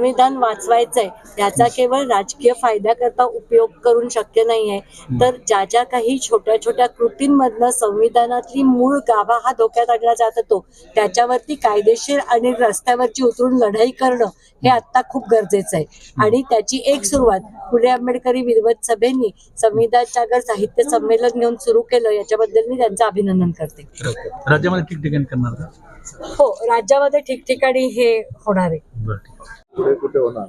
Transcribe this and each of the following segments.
संविधान वाचवायचंय याचा केवळ राजकीय फायद्याकरता उपयोग करून शक्य नाहीये. तर ज्या ज्या काही छोट्या छोट्या कृतींमधनं संविधानातली मूळ गाभा हा धोक्यात आणला जात होतो त्याच्यावरती कायदेशीर आणि रस्त्यावरची उतरून लढाई करणं हे आता खूप गरजेचं आहे आणि त्याची एक सुरुवात फुले आंबेडकरी विद्वत सभेनी संविधान जागर साहित्य संमेलन घेऊन सुरू केलं याच्याबद्दल मी त्यांचं अभिनंदन करते. राज्यामध्ये ठिकठिकाणी करणार हो राज्यामध्ये ठिकठिकाणी हे होणार आहे. पुढे कुठे होणार?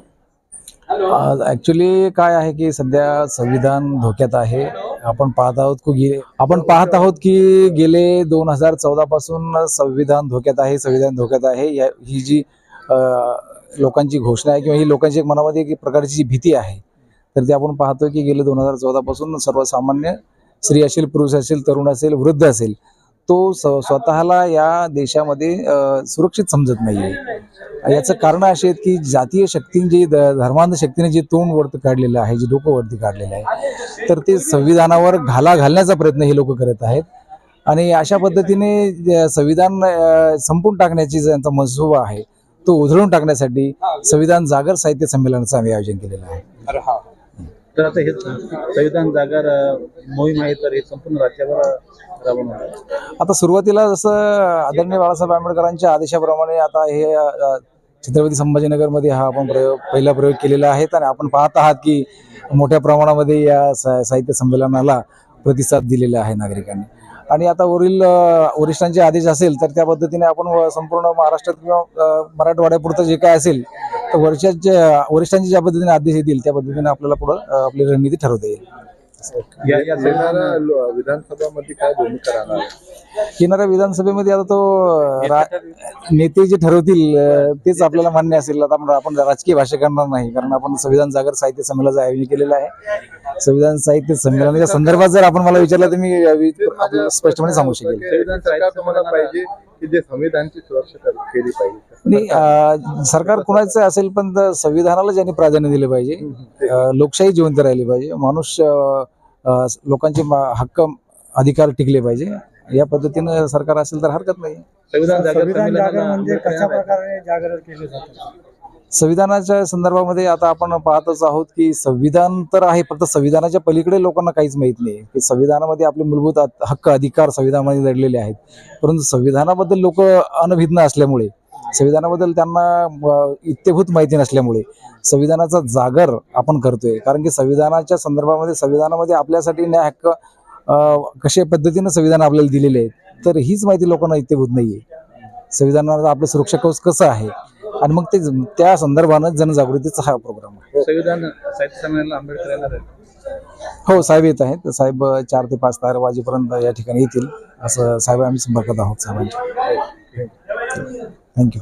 ऍक्च्युली काय आहे की सध्या संविधान धोक्यात आहे. आपण पाहत आहोत की आपण पाहत आहोत की गेले दोन हजार चौदा पासून संविधान धोक्यात आहे संविधान धोक्यात आहे. ही जी लोकांची घोषणा आहे किंवा ही लोकांची एक मनामध्ये एक प्रकारची जी भीती आहे तर ती आपण पाहतो की गेले दोन हजार चौदा पासून सर्वसामान्य स्त्री असेल पुरुष असेल तरुण असेल वृद्ध असेल तो स्वतःला या देशामध्ये सुरक्षित समजत नाहीये. याचं कारण असे आहेत की जातीय शक्तींची ध- धर्मांध शक्तीने जे तोंड वरती काढलेलं आहे जे डोकं वरती काढलेलं आहे तर ते संविधानावर घाला घालण्याचा प्रयत्न हे लोक करत आहेत. आणि अशा पद्धतीने संविधान संपून टाकण्याची ज्यांचा मनसुबा आहे तो उधळून टाकण्यासाठी संविधान जागर साहित्य संमेलनाचं आम्ही आयोजन केलेलं आहे. तर आता हे संविधान जागर मोहीम आहे तर हे संपूर्ण राज्यावर राबवणार आता सुरुवातीला जसं आदरणीय बाळासाहेब आंबेडकरांच्या आदेशाप्रमाणे आता हे छत्रपती संभाजीनगरमध्ये हा आपण प्रयोग पहिला प्रयोग केलेला आहे. आणि आपण पाहत आहात की मोठ्या प्रमाणामध्ये या सा- साहित्य संमेलनाला प्रतिसाद दिलेला आहे नागरिकांनी. आणि आता वरील वरिष्ठांचे आदेश असेल तर त्या पद्धतीने आपण संपूर्ण महाराष्ट्रात किंवा मराठवाड्यापुरतं जे काय असेल तर वरच्या वरिष्ठांचे ज्या पद्धतीने आदेश येतील त्या पद्धतीने आपल्याला पुढं आपली रणनीती ठरवता येईल. या विधानसभामध्ये काय भूमिका राहणार? येणाऱ्या विधानसभेमध्ये आता तो नेते जे ठरवतील तेच आपल्याला मान्य असेल. आता आपण राजकीय भाषा करणार नाही कारण आपण संविधान जागर साहित्य संमेलनाचं आयोजन केलेलं आहे. संविधान साहित्य संमेलनाच्या संदर्भात जर आपण मला विचारलं तर मी स्पष्टपणे सांगू शकेल. की जे संविधानची सुरक्षा कर- केली पाहिजे. नाही सरकार कुणाचं असेल पण संविधानाला ज्यांनी प्राधान्य दिलं पाहिजे. लोकशाही जिवंत राहिली पाहिजे. माणूस लोकांचे हक्क अधिकार टिकले पाहिजे. या पद्धतीनं सरकार असेल तर हरकत नाही. संविधान जागर म्हणजे कशा. प्रकारे जागर केले जातात संविधानाच्या संदर्भामध्ये आता आपण पाहतच आहोत की संविधान तर आहे फक्त संविधानाच्या पलीकडे लोकांना काहीच माहीत नाही. की संविधानामध्ये आपले मूलभूत हक्क अधिकार संविधानामध्ये दडलेले आहेत. परंतु संविधानाबद्दल लोक अनभिज्ञ असल्यामुळे संविधानाबद्दल त्यांना इत्यभूत माहिती नसल्यामुळे संविधानाचा जागर आपण करतोय. कारण की संविधानाच्या संदर्भामध्ये संविधानामध्ये आपल्यासाठी न्याय हक्क कशा पद्धतीनं संविधान आपल्याला दिलेले आहेत तर हीच माहिती लोकांना इत्यभूत नाहीये. संविधानाचा आपलं सुरक्षा कवच कसं आहे? आणि मग ते त्या संदर्भानं जनजागृतीचा हा प्रोग्राम आहे. संविधान साहित्य संमेलनाला आंबेडकर येणार हो साहेब येत आहेत. साहेब चार ते पाच तार वाजेपर्यंत या ठिकाणी येतील. असं साहेब आम्ही संपर्कात आहोत साहेबांच्या. Thank you